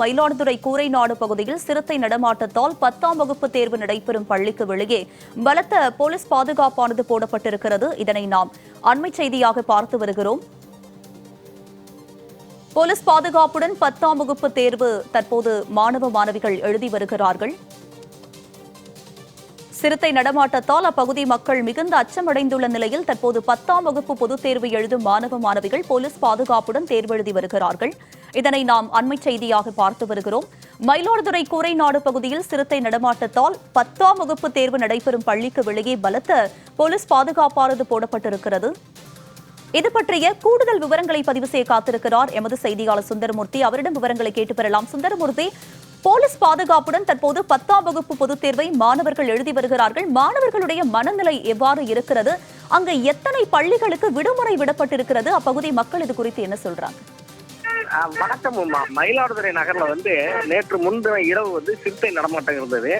மயிலாடுதுறை கூரை நாடு பகுதியில் சிறுத்தை நடமாட்டத்தால் பத்தாம் வகுப்பு தேர்வு நடைபெறும் பள்ளிக்கு வெளியே பலத்த போலீஸ் பாதுகாப்பானது போடப்பட்டிருக்கிறது. இதனை நாம் அண்மை செய்தியாக பார்த்து வருகிறோம். போலீஸ் பாதுகாப்புடன் பத்தாம் வகுப்பு தேர்வு தற்போது மாணவ மாணவிகள் எழுதி வருகிறார்கள். சிறுத்தை நடமாட்டத்தால் அப்பகுதி மக்கள் மிகுந்த அச்சமடைந்துள்ள நிலையில் தற்போது பத்தாம் வகுப்பு பொதுத் தேர்வு எழுதும் மாணவ மாணவிகள் போலீஸ் பாதுகாப்புடன் தேர்வெழுதி வருகிறார்கள். இதனை நாம் அண்மை செய்தியாக பார்த்து வருகிறோம். மயிலாடுதுறை கூரை நாடு பகுதியில் சிறுத்தை நடமாட்டத்தால் பத்தாம் வகுப்பு தேர்வு நடைபெறும் பள்ளிக்கு வெளியே பலத்த போலீஸ் பாதுகாப்பானது போடப்பட்டிருக்கிறது. இது பற்றிய கூடுதல் விவரங்களை பதிவு செய்ய காத்திருக்கிறார் எமது செய்தியாளர் சுந்தரமூர்த்தி. அவரிடம் விவரங்களை கேட்டு பெறலாம். சுந்தரமூர்த்தி போலீஸ் பாதுகாப்புடன் தற்போது பத்தாம் வகுப்பு பொதுத் தேர்வை மாணவர்கள் எழுதி வருகிறார்கள். மாணவர்களுடைய மனநிலை எவ்வாறு இருக்கிறது? அங்கு எத்தனை பள்ளிகளுக்கு விடுமுறை விடப்பட்டிருக்கிறது? அப்பகுதி மக்கள் இது குறித்து என்ன சொல்றாங்க? வணக்கம் மயிலாடுதுறை நகர்ல வந்து நேற்று முன்தின இரவு வந்து சிறுத்தை நடமாட்டம் இருந்தது.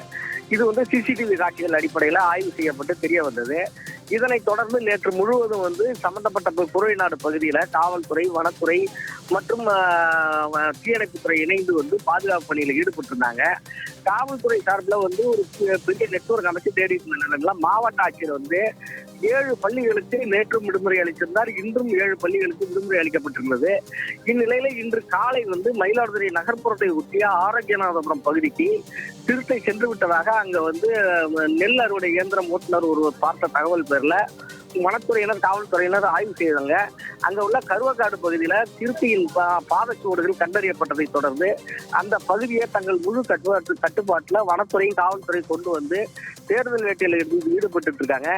இது வந்து சிசிடிவி காட்சிகள் அடிப்படையில் ஆய்வு செய்யப்பட்டு தெரிய வந்தது. இதனை தொடர்ந்து நேற்று முழுவதும் வந்து சம்பந்தப்பட்ட குறைநாடு பகுதியில் காவல்துறை வனத்துறை மற்றும் தீயணைப்புத்துறை இணைந்து வந்து பாதுகாப்பு பணியில் ஈடுபட்டிருந்தாங்க. காவல்துறை சார்பில் வந்து ஒரு பெரிய நெட்வொர்க் அமைச்சு தேடிட்டு இருந்த நிலையில மாவட்ட ஆட்சியர் வந்து ஏழு பள்ளிகளுக்கு நேற்றும் விடுமுறை அளித்திருந்தார் இன்றும் ஏழு பள்ளிகளுக்கு விடுமுறை அளிக்கப்பட்டிருந்தது. இந்நிலையில இன்று காலை வந்து மயிலாடுதுறை நகர்ப்புறத்தை ஒட்டிய ஆரோக்கியநாதபுரம் பகுதிக்கு சிறுத்தை சென்று விட்டதாக அங்க வந்து நெல் அறுவடை இயந்திரம் ஓட்டுநர் ஒருவர் பார்த்த தகவல் பேர்ல வனத்துறையினர் காவல்துறையினர் ஆய்வு செய்தாங்க. அங்க உள்ள கருவக்காடு பகுதியில திருப்பியின் பா- பாதச்சுவடுகள் கண்டறியப்பட்டதை தொடர்ந்து அந்த பகுதியை தங்கள் முழு கட்டுப்பாட்டு கட்டுப்பாட்டுல வனத்துறையும் காவல்துறை கொண்டு வந்து தேர்தல் வேட்டையில் இருந்து ஈடுபட்டு இருக்காங்க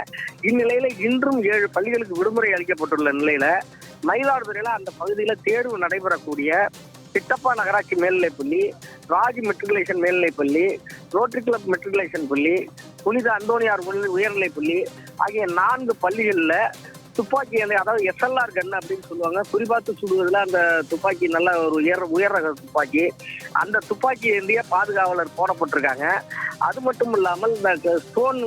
இந்நிலையில இன்றும் ஏழு பள்ளிகளுக்கு விடுமுறை அளிக்கப்பட்டுள்ள நிலையில மயிலாடுதுறையில அந்த பகுதியில தேர்வு நடைபெறக்கூடிய சித்தப்பா நகராட்சி மேல்நிலைப்பள்ளி ராஜ் மெட்ரிகுலேஷன் மேல்நிலைப்பள்ளி ரோட்டரி கிளப் மெட்ரிகுலேஷன் பள்ளி புனித அந்தோனியார் உயர்நிலைப்பள்ளி ஆகிய நான்கு பள்ளிகளில் துப்பாக்கி அந்த அதாவது எஸ்எல்ஆர் கன் அப்படின்னு சொல்லுவாங்க. குறிபார்த்து சுடுவதில் அந்த துப்பாக்கி நல்ல ஒரு உயர் உயர் ரக துப்பாக்கி. அந்த துப்பாக்கி ஏந்திய பாதுகாவலர் போடப்பட்டிருக்காங்க. அது மட்டும் இல்லாமல் இந்த ஸ்டோன்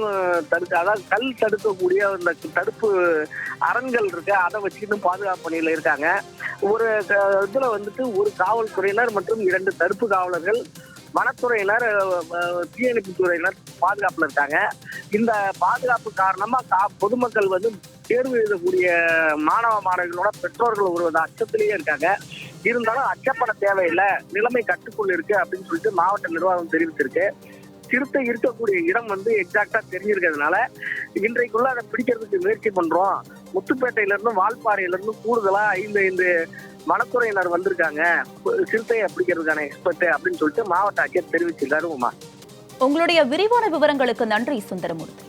தடுக்க அதாவது கல் தடுக்கக்கூடிய இந்த தடுப்பு அரண்கள் இருக்கு. அதை வச்சுக்கிட்டு பாதுகாப்பு பணியில் இருக்காங்க. ஒரு இதில் இதுல வந்துட்டு ஒரு காவல்துறையினர் மற்றும் இரண்டு தடுப்பு காவலர்கள் வனத்துறையினர் தீயணைப்பு துறையினர் பாதுகாப்புல இருக்காங்க. இந்த பாதுகாப்பு காரணமா பொதுமக்கள் வந்து தேர்வு எழுதக்கூடிய மாணவ மாணவிகளோட பெற்றோர்கள் ஒரு அச்சத்திலேயே இருக்காங்க. இருந்தாலும் அச்சப்பட தேவையில்லை. நிலைமை கட்டுக்குள் இருக்கு அப்படின்னு சொல்லிட்டு மாவட்ட நிர்வாகம் தெரிவித்திருக்கு. சிறுத்தை இருக்கக்கூடிய இடம் வந்து எக்ஸாக்டா தெரிஞ்சிருக்கிறதுனால இன்றைக்குள்ள அதை பிடிக்கிறதுக்கு முயற்சி பண்றோம். முத்துப்பேட்டையில இருந்து வால்பாறையில இருந்து கூடுதலா ஐந்து ஐந்து வனத்துறையினர் வந்திருக்காங்க. சிறுத்தையை பிடிக்கிறதுக்கான எக்ஸ்பர்ட் அப்படின்னு சொல்லிட்டு மாவட்ட ஆட்சியர் தெரிவிச்சிருக்காரு உமா. உங்களுடைய விரிவான விவரங்களுக்கு நன்றி சுந்தரமூர்த்தி.